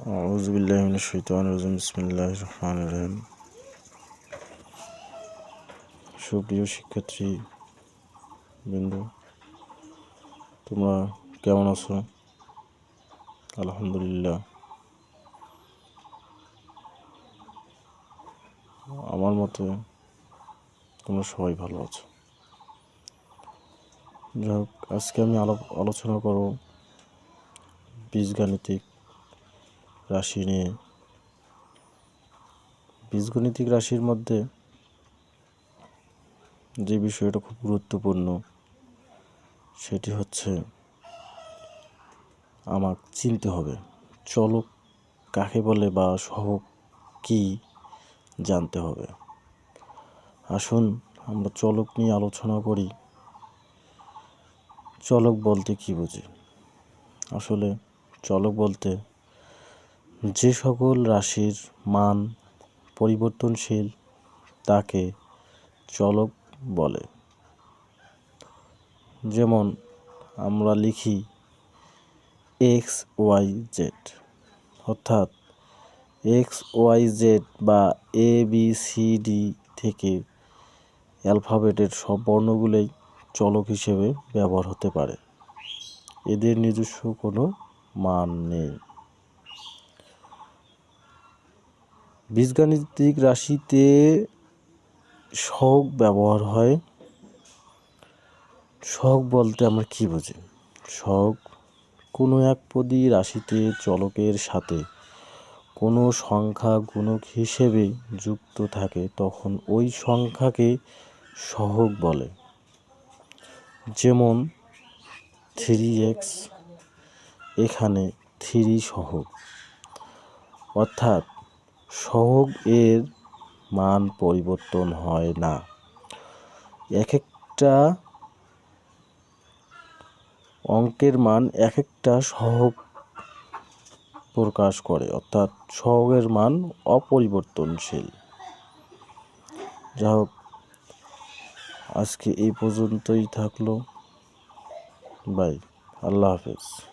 আউজবিল্লাহ শৈতান রাজিম বিসমিল্লাহ রহমান রহিম সুপ্রিয় শিক্ষার্থী বিন্দু, তোমরা কেমন আছো? আলহামদুলিল্লাহ। আমার মতে তোমরা সবাই ভালো আছো। যাই হোক, আজকে আমি আলোচনা করব বীজগাণিতিক রাশি নিয়ে বীজগণিতিক রাশির মধ্যে যে বিষয়টা খুব গুরুত্বপূর্ণ, সেটি হচ্ছে আমার চিনতে হবে। চলক কাকে বলে বা সহক কি জানতে হবে? আসুন আমরা চলক নিয়ে আলোচনা করি। চলক বলতে কি বুঝি? আসলে চলক বলতে যে সকল রাশির মান পরিবর্তনশীল তাকে চলক বলে। যেমন আমরা লিখি এক্স ওয়াই জেড, অর্থাৎ এক্স ওয়াই জেড বা এ বি সি ডি থেকে অ্যালফাবেটের সব বর্ণগুলোই চলক হিসেবে ব্যবহার হতে পারে। এদের নিজস্ব কোনো মান নেই। বীজগাণিতিক রাশিতে শক ব্যবহার হয়। শক বলতে আমরা কি বুঝি? শক কোনো এক পদী রাশিতে চলকের সাথে কোনো সংখ্যা গুণক হিসেবে যুক্ত থাকে, তখন ওই সংখ্যাকে সহগ বলে। যেমন থ্রি এক্স এখানে থ্রি সহগ। অর্থাৎ সহগ এর মান পরিবর্তন হয় না। এক একটা অঙ্কের মান এক একটা সহগ প্রকাশ করে, অর্থাৎ সহগের মান অপরিবর্তনশীল। যা হোক, আজকে এই পর্যন্তই থাকল। বাই, আল্লাহ হাফেজ।